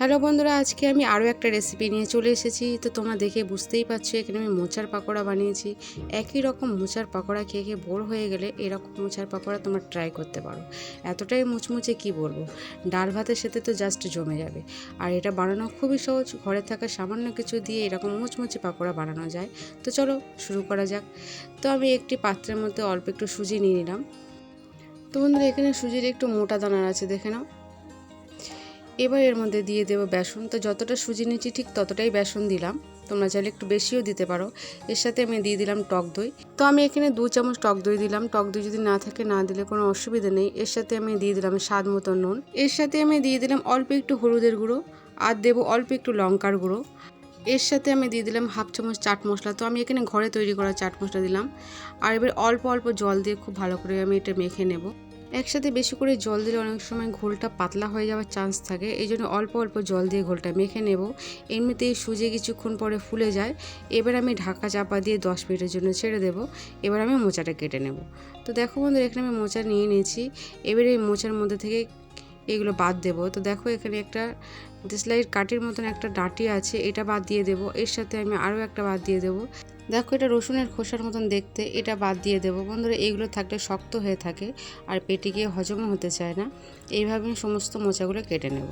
Hello বন্ধুরা, আজকে আমি আরও একটা রেসিপি নিয়ে চলে এসেছি। তো তোমরা দেখে বুঝতেই পারছ, এখানে আমি মোচার পাকোড়া বানিয়েছি। একই রকম মোচার পাকোড়া খেয়ে খেয়ে বোর হয়ে গেলে এরকম মোচার পাকোড়া তোমরা ট্রাই করতে পারো। এতটাই মুচমুচে কি বলব? ডাল ভাতের সাথে তো জাস্ট জমে যাবে। আর এটা বানানো খুবই সহজ, ঘরে থাকা সামান্য কিছু দিয়ে এরকম মুচমুচে পাকোড়া বানানো যায়। তো চলো শুরু করা যাক। তো আমি একটি পাত্রের মধ্যে অল্প একটু সুজি নিয়ে নিলাম। তো বন্ধুরা, এখানে সুজির একটু মোটা দানার আছে, দেখে নাও। এবার এর মধ্যে দিয়ে দেবো বেসন। তো যতটা সুজি নিচ্ছি ঠিক ততটাই বেসন দিলাম। তোমরা চাইলে একটু বেশিও দিতে পারো। এর সাথে আমি দিয়ে দিলাম টক দই। তো আমি এখানে দু চামচ টক দই দিলাম। টক দই যদি না থাকে, না দিলে কোনো অসুবিধা নেই। এর সাথে আমি দিয়ে দিলাম স্বাদ মতো নুন। এর সাথে আমি দিয়ে দিলাম অল্প একটু হলুদের গুঁড়ো। আর দেবো অল্প একটু লঙ্কার গুঁড়ো। এর সাথে আমি দিয়ে দিলাম হাফ চামচ চাট মশলা। তো আমি এখানে ঘরে তৈরি করা চাট মশলা দিলাম। আর এবার অল্প অল্প জল দিয়ে খুব ভালো করে আমি এটা মেখে নেব। একসাথে বেশি করে জল দিলে অনেক সময় ঘোলটা পাতলা হয়ে যাওয়ার চান্স থাকে। এই জন্য অল্প অল্প জল দিয়ে ঘোলটা মেখে নেব। এমনিতেই সুজে কিছুক্ষণ পরে ফুলে যায়। এবার আমি ঢাকা চাপা দিয়ে দশ মিনিটের জন্য ছেড়ে দেব। এবার আমি মোচাটা কেটে নেব। তো দেখো বন্ধুরা, এখানে আমি মোচা নিয়ে নিয়েছি। এবার এই মোচার মধ্যে থেকে এগুলো বাদ দেবো। তো দেখো এখানে একটা দেশলাইয়ের কাঠির মতন একটা ডাঁটি আছে, এটা বাদ দিয়ে দেবো। এর সাথে আমি আরও একটা বাদ দিয়ে দেবো। দেখো এটা রসুনের খোসার মতন দেখতে, এটা বাদ দিয়ে দেবো। বন্ধুরা এইগুলো থাকলে শক্ত হয়ে থাকে আর পেটে গিয়ে হজমও হতে চায় না। এইভাবে সমস্ত মোচাগুলো কেটে নেব।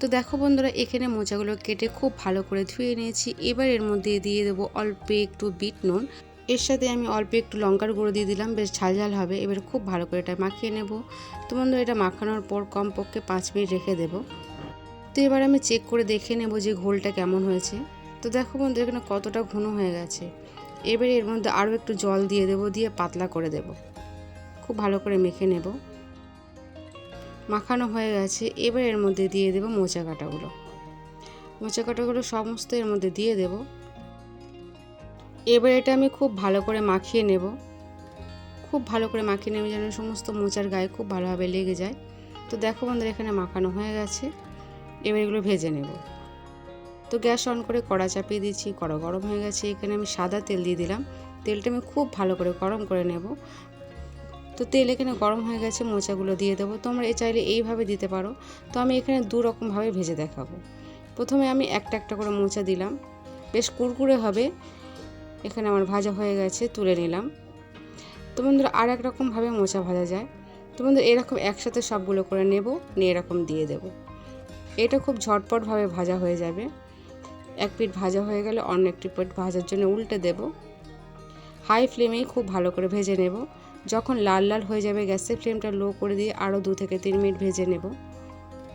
তো দেখো বন্ধুরা, এখানে মোচাগুলো কেটে খুব ভালো করে ধুয়ে নিয়েছি। এবার এর মধ্যে দিয়ে দেবো অল্প একটু বিট নুন। এর সাথে আমি অল্প একটু লঙ্কার গুঁড়ো দিয়ে দিলাম, বেশ ঝাল ঝাল হবে। এবার খুব ভালো করে এটা মাখিয়ে নেব। তো বন্ধু, এটা মাখানোর পর কমপক্ষে পাঁচ মিনিট রেখে দেবো। তো এবার আমি চেক করে দেখে নেব যে ঘোলটা কেমন হয়েছে। তো দেখো বন্ধু, এখানে কতটা ঘন হয়ে গেছে। এবারে এর মধ্যে আরও একটু জল দিয়ে দেবো, দিয়ে পাতলা করে দেব। খুব ভালো করে মেখে নেব। মাখানো হয়ে গেছে। এবার এর মধ্যে দিয়ে দেবো মোচা কাটাগুলো মোচা কাটাগুলো সমস্ত এর মধ্যে দিয়ে দেব। এবার এটা আমি খুব ভালো করে মাখিয়ে নেব। খুব ভালো করে মাখিয়ে নেব যেন সমস্ত মোচার গায়ে খুব ভালোভাবে লেগে যায়। তো দেখো বন্ধুরা, এখানে মাখানো হয়ে গেছে। এবার এগুলো ভেজে নেব। তো গ্যাস অন করে কড়া চাপিয়ে দিচ্ছি কড়া গরম হয়ে গেছে। এখানে আমি সাদা তেল দিয়ে দিলাম। তেলটা আমি খুব ভালো করে গরম করে নেব। তো তেল এখানে গরম হয়ে গেছে, মোচাগুলো দিয়ে দেবো। তোমরা এ চাইলে এইভাবে দিতে পারো। তো আমি এখানে দু রকমভাবে ভেজে দেখাবো। প্রথমে আমি একটা একটা করে মোচা দিলাম। বেশ কুরকুরে হবে। এখানে আমার ভাজা হয়ে গেছে, তুলে নিলাম। তো বন্ধুরা আর এক রকমভাবে মোচা ভাজা যায়। তো বন্ধুরা এরকম একসাথে সবগুলো করে নেব, নিয়ে এরকম দিয়ে দেবো। এটা খুব ঝটপটভাবে ভাজা হয়ে যাবে। এক পিঠ ভাজা হয়ে গেলে অন্য একটি পিঠ ভাজার জন্য উল্টে দেব। হাই ফ্লেমেই খুব ভালো করে ভেজে নেব। যখন লাল লাল হয়ে যাবে, গ্যাসের ফ্লেমটা লো করে দিয়ে আরও দু থেকে তিন মিনিট ভেজে নেব।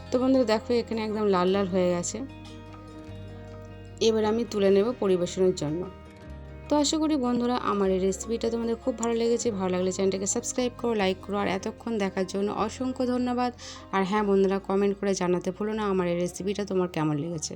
তো বন্ধুরা, দেখো এখানে একদম লাল লাল হয়ে গেছে। এবার আমি তুলে নেব পরিবেশনের জন্য। তো আশা করি বন্ধুরা আমার এই রেসিপিটা তোমাদের খুব ভালো লেগেছে। ভালো লাগলে চ্যানেলটাকে সাবস্ক্রাইব করো লাইক করো, আর এতক্ষণ দেখার জন্য অসংখ্য ধন্যবাদ। আর হ্যাঁ বন্ধুরা কমেন্ট করে জানাতে ভুলো না আমার এই রেসিপিটা তোমার কেমন লেগেছে।